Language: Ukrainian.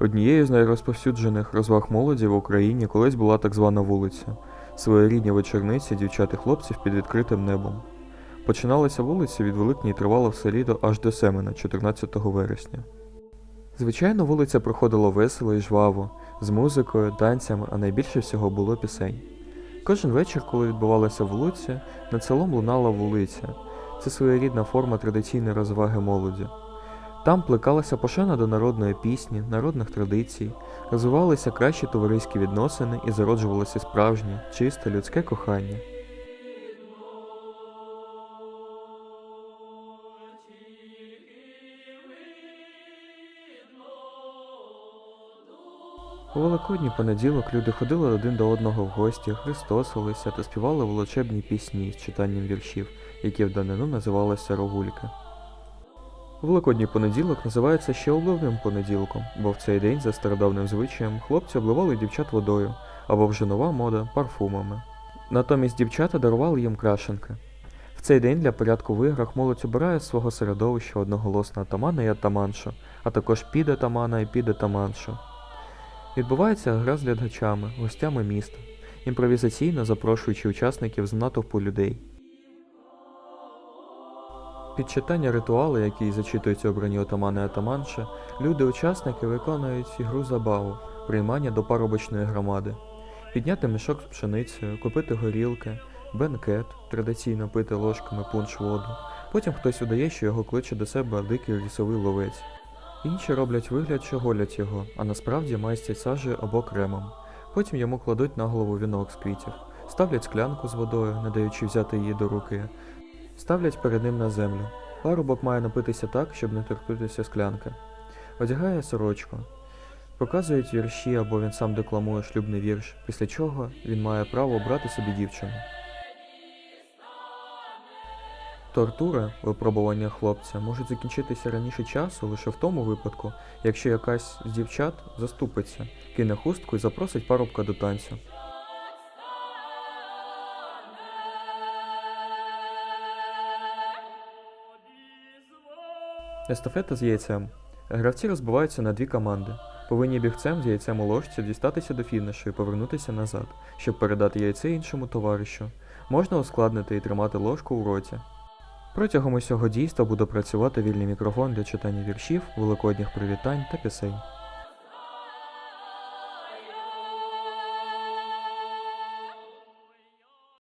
Однією з найрозповсюджених розваг молоді в Україні колись була так звана вулиця, своєрідні вечорниці дівчат і хлопців під відкритим небом. Починалася вулиця від Великні і тривала все літо аж до Семена, 14 вересня. Звичайно, вулиця проходила весело і жваво, з музикою, танцями, а найбільше всього було пісень. Кожен вечір, коли відбувалася вулиця, над селом лунала вулиця. Це своєрідна форма традиційної розваги молоді. Там плекалася пошана до народної пісні, народних традицій, розвивалися кращі товариські відносини і зароджувалося справжнє, чисте людське кохання. У Великодній понеділок люди ходили один до одного в гості, христосилися та співали волочебні пісні з читанням віршів, які в данину називалися рогульки. Великодній понеділок називається ще обливним понеділком, бо в цей день за стародавним звичаєм хлопці обливали дівчат водою, або вже нова мода парфумами. Натомість дівчата дарували їм крашенки. В цей день для порядку в іграх молодь обирає з свого середовища одноголосно атамана і атаманшу, а також підатамана і підатаманшу. Відбувається гра з глядачами, гостями міста, імпровізаційно запрошуючи учасників з натовпу людей. Під читання ритуалу, який зачитуються обрані отамани і атаманши, люди-учасники виконують ігру забаву, приймання до парубочної громади, підняти мішок з пшеницею, купити горілки, бенкет, традиційно пити ложками пунш воду. Потім хтось удає, що його кличе до себе дикий лісовий ловець. Інші роблять вигляд, що голять його, а насправді майстять сажею або кремом. Потім йому кладуть на голову вінок з квітів, ставлять склянку з водою, не даючи взяти її до руки, ставлять перед ним на землю. Парубок має напитися так, щоб не торкнутися склянки. Одягає сорочку. Показують вірші або він сам декламує шлюбний вірш, після чого він має право обрати собі дівчину. Тортури, випробування хлопця, можуть закінчитися раніше часу лише в тому випадку, якщо якась з дівчат заступиться, кине хустку і запросить парубка до танцю. Естафета з яйцем. Гравці розбиваються на дві команди. Повинні бігцем з яйцем у ложці дістатися до фінішу і повернутися назад, щоб передати яйце іншому товаришу. Можна ускладнити і тримати ложку у роті. Протягом усього дійства буде працювати вільний мікрофон для читання віршів, великодніх привітань та пісень.